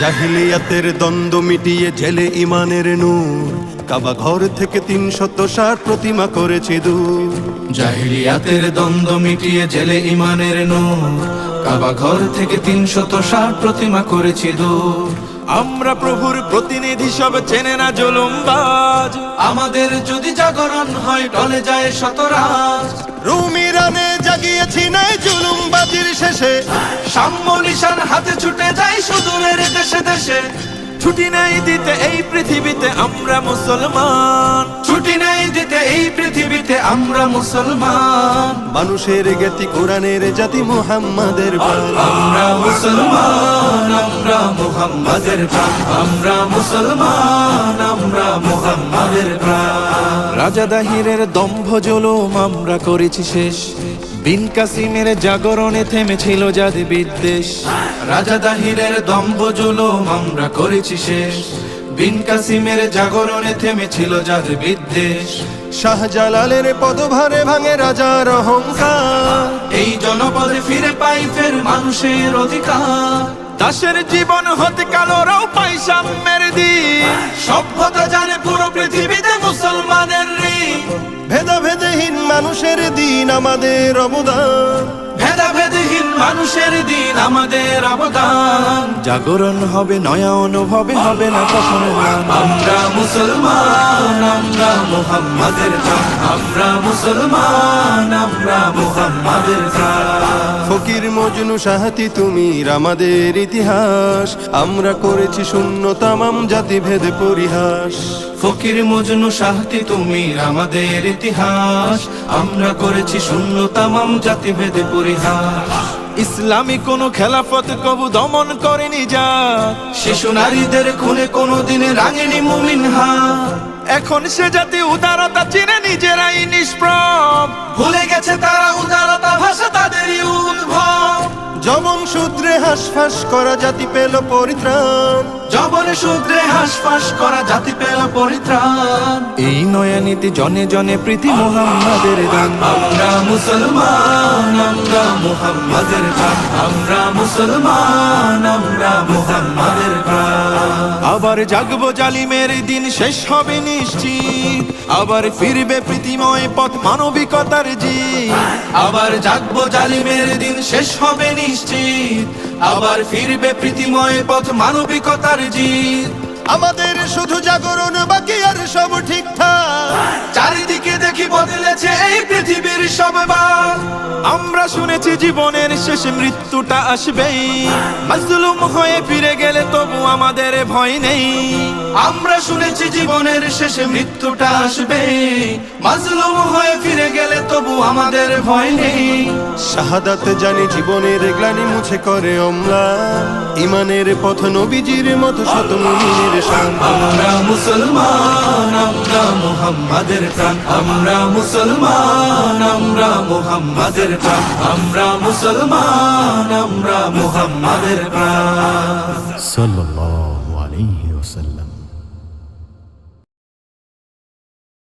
জাহিলিয়াতের দ্বন্দ্ব মিটিয়ে জেলে ইমানের নূর। কাবা ঘর থেকে তিন শত ষাট প্রতিমা করেছে দূর। জাহিলিয়াতের দ্বন্দ্ব মিটিয়ে জেলে ইমানের নূর। কাবা ঘর থেকে তিন শত ষাট প্রতিমা করেছে দূর। আমরা প্রভুর প্রতিনিধি সব চেনে না জুলুমবাজ। আমাদের যদি জাগরণ হয় টলে যায় শতরাজ। রুমি রানে জাগিয়েছি নাই জুলুমবাজির শেষে। সাম্য নিশান হাতে ছুটে যাই সুদূরের দেশে দেশে। ছুটি নাই দিতে এই পৃথিবীতে আমরা মুসলমান। এই পৃথিবীতে আমরা মুসলমান। মানুষের জ্ঞাতি কোরআনের জাতি মুহাম্মাদের। আমরা মুসলমান আমরা মুহাম্মাদের আমরা মুসলমান আমরা মুহাম্মাদের রাজা দাহিরের দম্ভ জুলুম আমরা করেছি শেষ। বিন কাসিমের জাগরণে থেমেছিল যাদের বিদ্বেষ রাজা দাহিরের দম্ভ জুলুম আমরা করেছি শেষ। বিন কাসিমের জাগরণে থেমেছিল যাদের বিদ্বেষ। শাহজালালের পদভারে ভাঙে রাজার অহংকার। এই জনপদে ফিরে পাই ফের মানুষের অধিকার। দাসের জীবন হতে কালোরাও পাই সাম্যের দিন সভ্যতা জানে পুরো পৃথিবীতে মুসলমানের ঋণ ভেদাভেদহীন মানুষের দিন আমাদের অবদান। মানুষের দিন আমাদের অবদান। জাগরণ হবে নয়া অনুভবে হবে না কখনো। আমরা মুসলমান আমরা মুহাম্মাদের আমরা মুসলমান আমরা মুহাম্মাদের ফকির মজনু সাহাতি তুমি আমাদের ইতিহাস। আমরা করেছি শূন্য তামাম জাতিভেদ পরিহাস। ফকির মজনু সাহতি তুমি আমাদের ইতিহাস। আমরা করেছি শূন্য তামাম জাতিভেদে পরিহাস। ইসলামী কোনো খেলাফত কবু দমন করেনি যা। শিশু নারীদের খুনে কোনো দিনে রাঙেনি মুমিন হা এখন সে জাতি উদারতা চিনে নিজেরাই নিষ্প্রভ জবন সূত্রে হাসফাস করা জাতি পেল পরিত্রাণ। জবনে সূত্রে হাসফাস করা জাতি পেল পরিত্রাণ। এই নয়া নীতি জনে জনে প্রীতি মোহাম্মদের গান আমরা মুসলমান আমরা মুহাম্মাদের প্রাণ আমরা মুসলমান আমরা মুহাম্মাদের প্রাণ আবার জাগবো জালিমের দিন শেষ হবে নিশ্চিত। আবার ফিরবে প্রীতিময় পথ মানবিকতার জিত। আবার জাগবো জালিমের দিন, শেষ হবে নিশ্চিত। আবার ফিরবে প্রীতিময় পথ মানবিকতার জিত। আমাদের শুধু জাগরণ, বাকি আর সব ঠিকঠাক। চারিদিকে দেখি বদলেছে এই পৃথিবীর সব বাঘ আমরা শুনেছি জীবনের শেষে মৃত্যুটা আসবেই। মাজলুম হয়ে ফিরে গেলে তবু আমাদের ভয় নেই। আমরা শুনেছি জীবনের শেষে মৃত্যুটা আসবে মাজলুম হয়ে ফিরে গেলে তবু আমাদের ভয় নেই। শাহাদাত জানি জীবনের গ্লানি মুছে করে অম্লা। ইমানের পথ নবীজির মতো শত মুমিনের শান। আমরা মুসলমান আমরা মুহাম্মাদের প্রাণ। আমরা মুসলমান আমরা মুহাম্মাদের মোহাম্মদের প্রাণ। আমরা মুসলমান আমরা মুহাম্মাদের প্রাণ। সাল্লাল্লাহু আলাইহি ওয়াসাল্লাম।